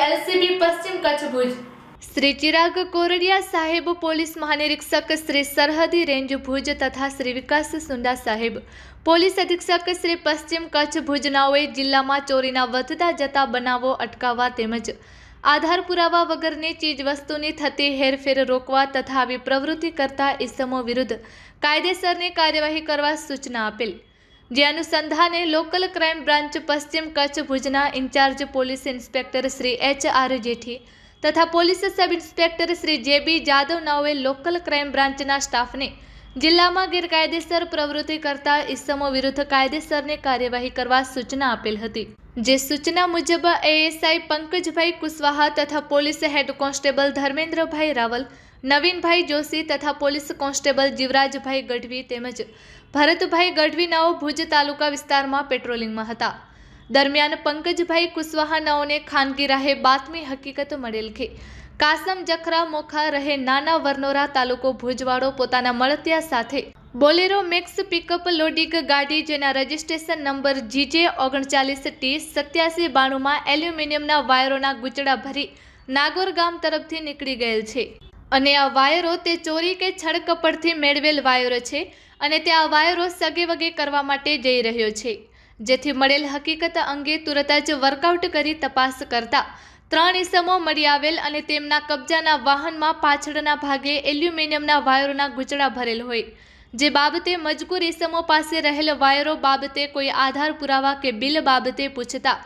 LCB પશ્ચિમ કચ્છ ભુજ. શ્રી ચિરાગ કોરડિયા સાહેબ, police મહાનિરીક્ષક Shri સરહદી રેન્જ ભુજ તથા શ્રી વિકાસ સુંડા સાહેબ. પોલીસ અધિક્ષક શ્રી પશ્ચિમ કચ્છ ભુજનાઓએ જિલ્લામાં ચોરીના વધતા જતા બનાવો અટકાવવા તેમજ આધાર પુરાવા વગરની ચીજવસ્તુની થતી હેરફેર રોકવા તથા આવી પ્રવૃત્તિ કરતા ઇસમો વિરુદ્ધ કાયદેસરની કાર્યવાહી કરવા સૂચના આપેલ. જે અનુસંધાને લોકલ ક્રાઇમ બ્રાન્ચ પશ્ચિમ કચ્છ ભુજના incharge police inspector Shri H R Jethi તથા police sub inspector Shri J B Jadav નાઓએ local crime બ્રાન્ચના સ્ટાફને જિલ્લામાં ગેરકાયદેસર પ્રવૃત્તિ કરતા ઇસમો વિરુદ્ધ કાયદેસરની કાર્યવાહી કરવા સૂચના આપેલ હતી. જે સૂચના મુજબ એએસઆઈ પંકજભાઈ કુશવાહા તથા police head constable Dharmendrabhai Raval Navinbhai Joshi તથા પોલીસ કોન્સ્ટેબલ જીવરાજભાઈ ગઢવી તેમજ ભરતભાઈ ગઢવીનાઓ ભુજ તાલુકા વિસ્તારમાં પેટ્રોલિંગમાં હતા. દરમિયાન પંકજભાઈ કુશવાહાનાઓને ખાનગી રાહે બાતમી હકીકત મળેલ છે. કાસમ જખરા મોખા રહે નાના વરનોરા તાલુકો ભુજવાડો પોતાના મળતિયા સાથે. બોલેરો મેક્સ પિકઅપ લોડિંગ ગાડી જેના રજિસ્ટ્રેશન નંબર જીજે ઓગણચાલીસ ટી સત્યાસી બાણુંમાં એલ્યુમિનિયમના વાયરોના ગુચડા ભરી નાગોર ગામ તરફથી નીકળી ગયેલ છે. અને આ વાયરો તે ચોરી કે છડકપડથી મેળવેલ વાયરો છે અને તે આ વાયરો સગે વગે કરવા માટે જઈ રહ્યો છે. જેથી મળેલ હકીકત અંગે તુરત જ વર્કઆઉટ કરી તપાસ કરતા ત્રણ ઇસમો મળી આવેલ અને તેમના કબજાના વાહનમાં પાછળના ભાગે એલ્યુમિનિયમના વાયરોના ગુચડા ભરેલ હોય. જે બાબતે મજકૂર ઇસમો પાસે રહેલ વાયરો બાબતે કોઈ આધાર પુરાવા કે બિલ બાબતે પૂછતા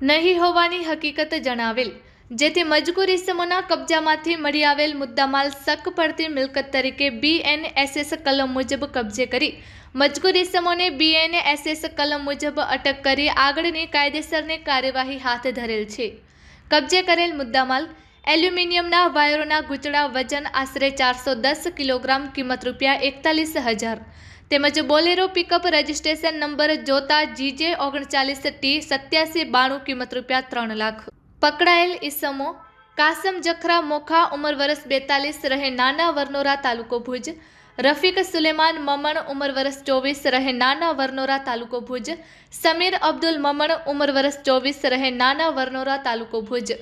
નહીં હોવાની હકીકત જણાવેલ. જેથી મજકૂર ઇસમોના કબજામાંથી મળી આવેલ મુદ્દામાલ શક પડતી મિલકત તરીકે બીએનએસએસ કલમ મુજબ કબજે કરી. મજકૂર ઇસમોને બીએનએસએસ કલમ મુજબ અટક કરી આગળની કાયદેસરની કાર્યવાહી હાથ ધરેલ છે. કબજે કરેલ મુદ્દામાલ એલ્યુમિનિયમના વાયરોના ગૂંચળા વજન આશરે ચારસો દસ કિલોગ્રામ કિંમત રૂપિયા એકતાલીસ હજાર. તેમજ બોલેરો પિકઅપ રજિસ્ટ્રેશન નંબર જોતા જીજે ઓગણચાલીસ ટી સત્યાસી બાણું કિંમત રૂપિયા ત્રણ લાખ. પકડાયેલ ઈસમો કાસમ જખરા મોખા ઉંમર વરસ બેતાલીસ રહે નાના વરનોરા તાલુકો ભુજ. રફીક સુલેમાન મમણ ઉંમર વરસ ચોવીસ રહે નાના વરનોરા તાલુકો ભુજ. સમીર અબ્દુલ મમણ ઉંમર વરસ ચોવીસ રહે નાના વરનોરા તાલુકો ભુજ.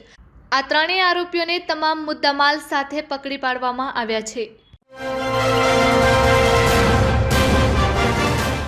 આ ત્રણેય આરોપીઓને તમામ મુદ્દામાલ સાથે પકડી પાડવામાં આવ્યા છે.